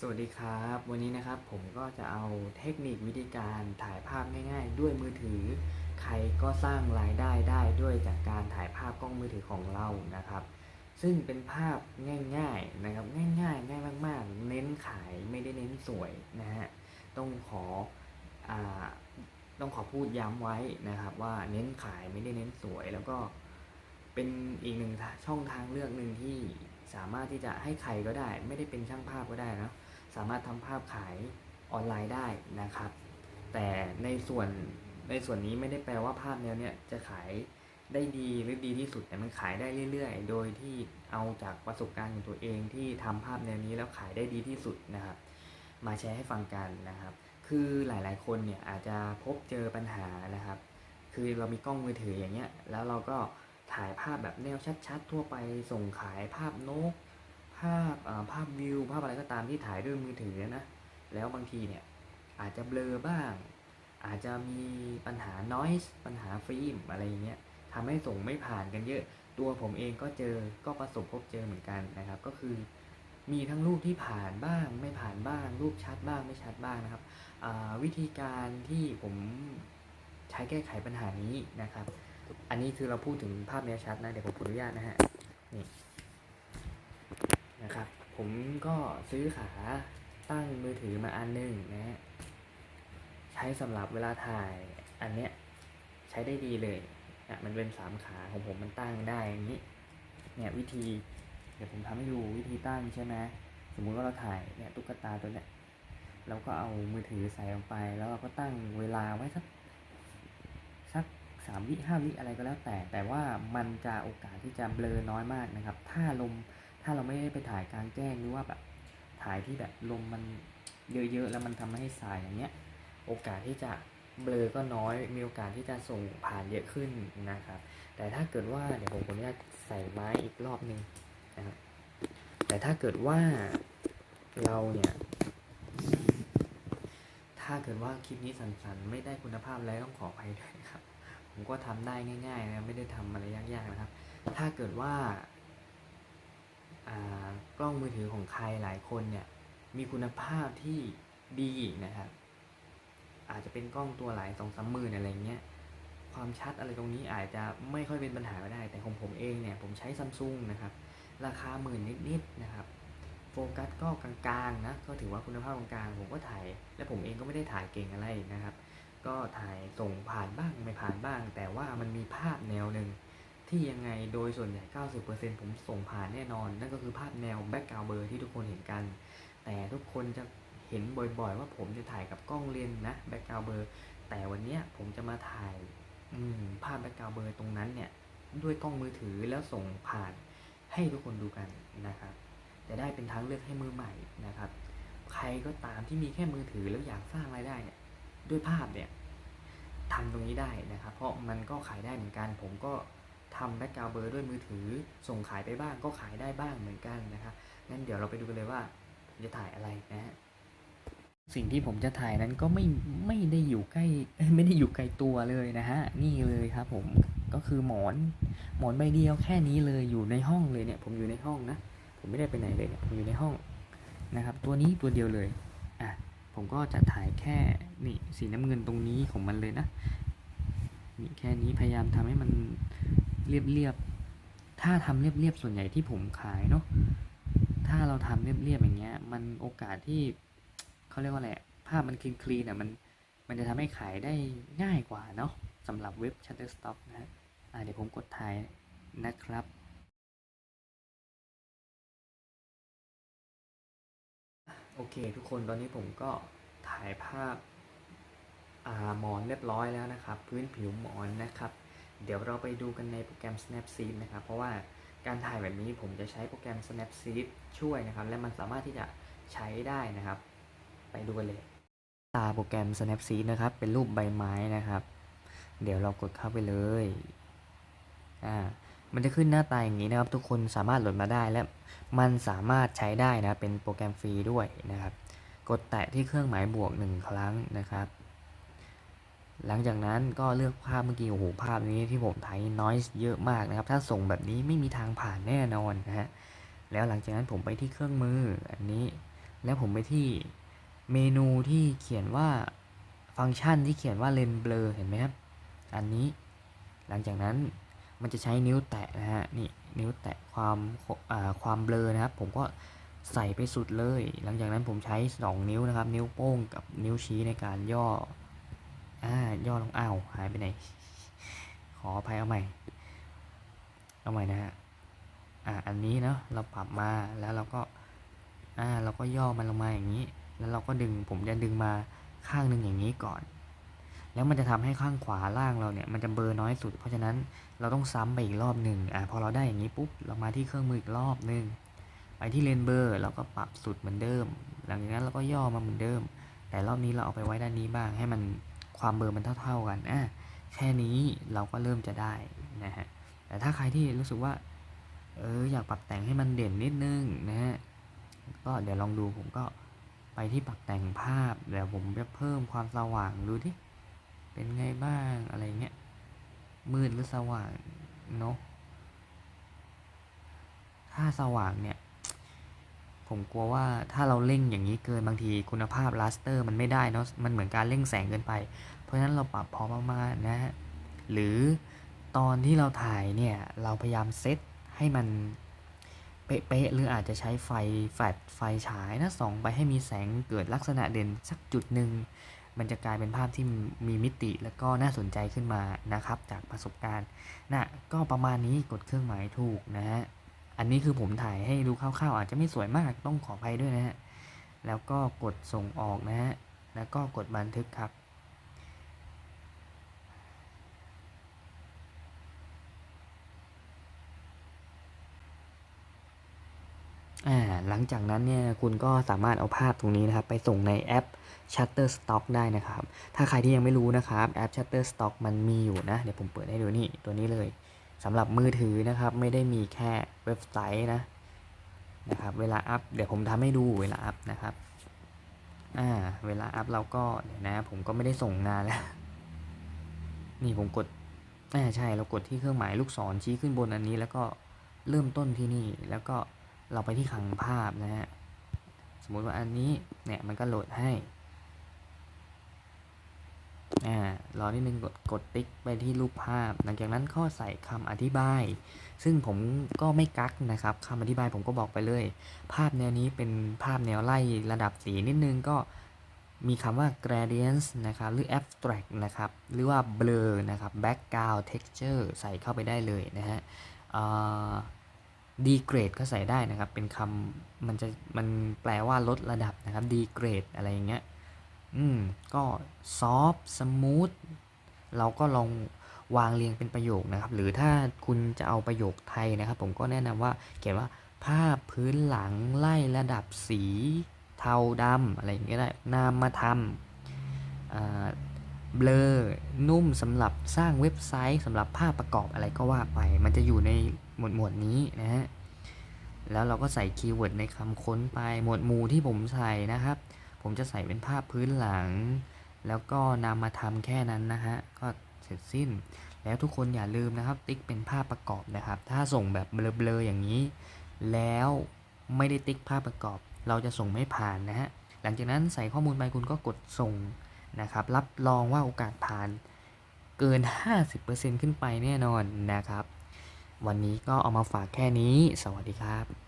สวัสดีครับ วันนี้นะครับผมก็จะเอาเทคนิควิธีการถ่ายภาพง่าย ๆ ด้วยมือถือ ใครก็สร้างรายได้ได้ด้วยจากการถ่ายภาพกล้องมือถือของเรานะครับ ซึ่งเป็นภาพง่ายๆนะครับง่ายๆ ง่ายมากๆ เน้นขายไม่ได้เน้นสวยนะฮะต้องขออาต้องขอพูดย้ำไว้นะครับ ว่าเน้นขายไม่ได้เน้นสวย แล้วก็เป็นอีกหนึ่งช่องทางเลือกหนึ่งที่สามารถที่จะให้ใครก็ได้ ไม่ได้เป็นช่างภาพก็ได้นะ สามารถทำภาพขายออนไลน์ได้นะครับ แต่ในส่วนในส่วนนี้ไม่ได้แปลว่าภาพแนวเนี้ยจะขายได้ดีหรือดีที่สุดแต่มันขายได้เรื่อยๆ โดยที่เอาจากประสบการณ์ของตัวเองที่ทำภาพแนวนี้แล้วขายได้ดีที่สุดนะครับ มาแชร์ให้ฟังกันนะครับ คือหลายๆคนเนี่ยอาจจะพบเจอปัญหานะครับ คือเรามีกล้องมือถืออย่างเงี้ยแล้วเราก็ถ่ายภาพแบบแนวชัด ๆ ทั่วไปส่งขายภาพนก ภาพภาพวิว ภาพอะไรก็ตามที่ถ่ายด้วยมือถือนะ แล้วบางทีเนี่ยอาจจะเบลอบ้าง อาจจะมีปัญหา noise ปัญหาฟิล์มอะไรอย่างเงี้ยทำให้ส่งไม่ผ่านกันเยอะ ตัวผมเองก็เจอก็ประสบพบเจอเหมือนกันนะครับ ก็คือมีทั้งรูปที่ผ่านบ้าง ไม่ผ่านบ้าง รูปชัดบ้างไม่ชัดบ้างนะครับวิธีการที่ผมใช้แก้ไขปัญหานี้นะครับ อันนี้คือเราพูดถึงภาพแนวชัดนะ เดี๋ยวผมขออนุญาตนะฮะนี่ นะครับ ผมก็ซื้อขาตั้งมือถือมาอันหนึงนะฮะใช้สำหรับเวลาถ่ายอันเนี้ยใช้ได้ดีเลยนะมันเป็นสามขาของผมมันตั้งได้อย่างนี้ เนี่ยวิธี เดี๋ยวผมทำให้ดูวิธีตั้งใช่ไหมสมมุติว่าเราถ่ายเนี่ยตุ๊กตาตัวเนี้ยเราก็เอามือถือใส่ลงไป แล้วเราก็ตั้งเวลาไว้สักสักสามวิห้าวิอะไรก็แล้วแต่ แต่ว่ามันจะโอกาสที่จะเบลอน้อยมากนะครับ ถ้าลม ถ้าเราไม่ได้ไปถ่ายกลางแจ้งหรือว่าแบบถ่ายที่แบบลมมันเยอะๆแล้วมันทำให้สายอย่างเงี้ย โอกาสที่จะเบลอก็น้อย มีโอกาสที่จะส่งผ่านเยอะขึ้นนะครับ แต่ถ้าเกิดว่าเดี๋ยวผมขออนุญาตใส่ไม้อีกรอบหนึ่งนะครับแต่ถ้าเกิดว่าเราเนี่ย ถ้าเกิดว่าคลิปนี้สันๆ ไม่ได้คุณภาพแล้วต้องขออภัยด้วยครับ ผมก็ทำได้ง่ายๆนะไม่ได้ทำอะไรยากๆนะครับ ถ้าเกิดว่า กล้องมือถือของใครหลายคนเนี่ยมีคุณภาพที่ดีนะครับ อาจจะเป็นกล้องตัวหลายสองสามหมื่นอะไรเงี้ยความชัดอะไรตรงนี้อาจจะไม่ค่อยเป็นปัญหาก็ได้ แต่ของผมเองเนี่ยผมใช้ซัมซุงนะครับ ราคาหมื่นนิดๆนะครับโฟกัสก็กลางๆนะก็ถือว่าคุณภาพกลางๆผมก็ถ่าย และผมเองก็ไม่ได้ถ่ายเก่งอะไรนะครับ ก็ถ่ายส่งผ่านบ้างไม่ผ่านบ้าง แต่ว่ามันมีภาพแนวหนึ่ง ที่ยังไงโดยส่วนใหญ่ 90%ผมส่งผ่านแน่นอน นั่นก็คือภาพแนวแบ็กกราวเบอร์ที่ทุกคนเห็นกัน แต่ทุกคนจะเห็นบ่อยๆ ว่าผมจะถ่ายกับกล้องเลนนะแบ็กกราวเบอร์แต่วันนี้ผมจะมาถ่ายภาพแบ็กกราวเบอร์ตรงนั้นเนี่ยด้วยกล้องมือถือแล้วส่งผ่านให้ทุกคนดูกันนะครับจะได้เป็นทางเลือกให้มือใหม่นะครับ ใครก็ตามที่มีแค่มือถือแล้วอยากสร้างรายได้เนี่ยด้วยภาพเนี่ยทำตรงนี้ได้นะครับ เพราะมันก็ขายได้เหมือนกัน ผมก็ ทำแบ็กกราวเบอร์ด้วยมือถือ ส่งขายไปบ้างก็ขายได้บ้างเหมือนกันนะครับงั้นเดี๋ยวเราไปดูกันเลยว่าจะถ่ายอะไรนะฮะสิ่งที่ผมจะถ่ายนั้นก็ไม่ไม่ได้อยู่ใกล้ไม่ได้อยู่ไกลตัวเลยนะฮะนี่เลยครับผมก็คือหมอนหมอนใบเดียวแค่นี้เลยอยู่ในห้องเลยเนี่ย ผมอยู่ในห้องนะผมไม่ได้ไปไหนเลยเนี่ยผมอยู่ในห้องนะครับ ตัวนี้ตัวเดียวเลยอะผมก็จะถ่ายแค่นี่สีน้ำเงินตรงนี้ของมันเลยนะนี่แค่นี้พยายามทำให้มัน เรียบๆ ถ้าทำเรียบๆ ส่วนใหญ่ที่ผมขายเนาะ ถ้าเราทำเรียบๆ อย่างเงี้ย มันโอกาสที่เขาเรียกว่าอะไร ภาพมันคลีนคลีนอะ มัน มันจะทำให้ขายได้ง่ายกว่าเนาะสำหรับเว็บ Shutterstock นะฮะอะเดี๋ยวผมกดถ่ายนะครับโอเค ทุกคนตอนนี้ผมก็ถ่ายภาพอ่าหมอนเรียบร้อยแล้วนะครับ พื้นผิวหมอนนะครับ เดี๋ยวเราไปดูกันในโปรแกรม Snapseed นะครับ เพราะว่าการถ่ายแบบนี้ผมจะใช้โปรแกรม Snapseed ช่วยนะครับ และมันสามารถที่จะใช้ได้นะครับ ไปดูกันเลย ตาโปรแกรม Snapseed นะครับ เป็นรูปใบไม้นะครับ เดี๋ยวเรากดเข้าไปเลย อ่า มันจะขึ้นหน้าตาอย่างนี้นะครับ ทุกคนสามารถโหลดมาได้และมันสามารถใช้ได้นะ เป็นโปรแกรมฟรีด้วยนะครับ กดแตะที่เครื่องหมายบวกหนึ่งครั้งนะครับ หลังจากนั้นก็เลือกภาพเมื่อกี้โอ้โหภาพนี้ที่ผมถ่ายน้อยเยอะมากนะครับ ถ้าส่งแบบนี้ไม่มีทางผ่านแน่นอนนะฮะแล้วหลังจากนั้นผมไปที่เครื่องมืออันนี้ แล้วผมไปที่เมนูที่เขียนว่าฟังก์ชันที่เขียนว่าเลนเบลอเห็นไหมครับ อันนี้หลังจากนั้นมันจะใช้นิ้วแตะนะฮะนี่นิ้วแตะความความเบลอนะครับ ผมก็ใส่ไปสุดเลย หลังจากนั้นผมใช้ 2 นิ้วนะครับ นิ้วโป้งกับนิ้วชี้ในการย่อ อ่าย่อลงอ้าวหายไปไหน ขออภัยเอาใหม่ เอาใหม่นะฮะอ่าอันนี้เนาะเราปรับมาแล้วเราก็อ่าเราก็ย่อมันลงมาอย่างนี้ แล้วเราก็ดึงผมจะดึงมาข้างหนึ่งอย่างนี้ก่อน แล้วมันจะทำให้ข้างขวาล่างเราเนี่ยมันจะเบลอน้อยสุด เพราะฉะนั้นเราต้องซ้ำไปอีกรอบหนึ่งอ่าพอเราได้อย่างนี้ปุ๊บเรามาที่เครื่องมืออีกรอบหนึ่งไปที่เลนเบอร์เราก็ปรับสุดเหมือนเดิม หลังจากนั้นเราก็ย่อมาเหมือนเดิม แต่รอบนี้เราเอาไปไว้ด้านนี้บ้างให้มัน ความเบลอมันเท่าๆกันอะแค่นี้เราก็เริ่มจะได้นะฮะแต่ถ้าใครที่รู้สึกว่าเอออยากปรับแต่งให้มันเด่นนิดนึงนะฮะก็เดี๋ยวลองดูผมก็ไปที่ปรับแต่งภาพเดี๋ยวผมจะเพิ่มความสว่างดูที่เป็นไงบ้างอะไรเงี้ยมืดหรือสว่างเนาะถ้าสว่างเนี่ย ผมกลัวว่าถ้าเราเร่งอย่างนี้เกินบางทีคุณภาพลัสเตอร์มันไม่ได้เนาะมันเหมือนการเร่งแสงเกินไป เพราะฉะนั้นเราปรับพอประมาณนะฮะหรือตอนที่เราถ่ายเนี่ยเราพยายามเซตให้มันเป๊ะๆหรืออาจจะใช้ไฟแฟลชไฟฉายนะส่องไปให้มีแสงเกิดลักษณะเด่นสักจุดหนึ่งมันจะกลายเป็นภาพที่มีมิติแล้วก็น่าสนใจขึ้นมานะครับ จากประสบการณ์นะก็ประมาณนี้กดเครื่องหมายถูกนะฮะ อันนี้คือผมถ่ายให้ดูคร่าวๆอาจจะไม่สวยมากต้องขออภัยด้วยนะฮะ แล้วก็กดส่งออกนะฮะ แล้วก็กดบันทึกครับอ่าหลังจากนั้นเนี่ยคุณก็สามารถเอาภาพตรงนี้นะครับ ไปส่งในแอป Shutterstock ได้นะครับ ถ้าใครที่ยังไม่รู้นะครับแอป Shutterstock มันมีอยู่นะ เดี๋ยวผมเปิดให้ดูนี่ตัวนี้เลย สำหรับมือถือนะครับไม่ได้มีแค่เว็บไซต์นะนะครับเวลาอัพเดี๋ยวผมทำให้ดูเวลาอัพนะครับอ่าเวลาอัพเราก็เดี๋ยวนะผมก็ไม่ได้ส่งนานแล้ว นี่ผมกดอ่าใช่เรากดที่เครื่องหมายลูกศรชี้ขึ้นบนอันนี้ แล้วก็เริ่มต้นที่นี่แล้วก็เราไปที่ขังภาพนะฮะสมมุติว่าอันนี้เนี่ยมันก็โหลดให้ อ่ารอนิดนึงกดกดติ๊กไปที่รูปภาพ หลังจากนั้นข้อใส่คำอธิบาย ซึ่งผมก็ไม่กักนะครับคำอธิบายผมก็บอกไปเลย ภาพแนวนี้เป็นภาพแนวไล่ระดับสีนิดนึงก็มีคำว่า gradients นะครับ หรือ abstract นะครับ หรือว่า blur นะครับ background texture ใส่เข้าไปได้เลยนะฮะ degrade ก็ใส่ได้นะครับ เป็นคำมันจะมันแปลว่าลดระดับนะครับ degrade อะไรอย่างเงี้ย อืมก็ soft smooth เราก็ลองวางเรียงเป็นประโยคนะครับ หรือถ้าคุณจะเอาประโยคไทยนะครับ ผมก็แนะนำว่าเขียนว่าภาพพื้นหลังไล่ระดับสี เทาดำอะไรอย่างเงี้ยได้นามธรรมเบลอนุ่มสำหรับสร้างเว็บไซต์สำหรับภาพประกอบอะไรก็ว่าไป มันจะอยู่ในหมวดหมวดนี้นะฮะแล้วเราก็ใส่คีย์เวิร์ดในคำค้นไปหมวดหมู่ที่ผมใส่นะครับ ผมจะใส่เป็นภาพพื้นหลัง แล้วก็นำมาทำแค่นั้นนะฮะ ก็เสร็จสิ้น แล้วทุกคนอย่าลืมนะครับ ติ๊กเป็นภาพประกอบนะครับ ถ้าส่งแบบเบลอๆอย่างนี้ แล้วไม่ได้ติ๊กภาพประกอบ เราจะส่งไม่ผ่านนะฮะ หลังจากนั้นใส่ข้อมูลไปคุณก็กดส่งนะครับ รับรองว่าโอกาสผ่านเกิน 50%ขึ้นไปแน่นอนนะครับ วันนี้ก็เอามาฝากแค่นี้ สวัสดีครับ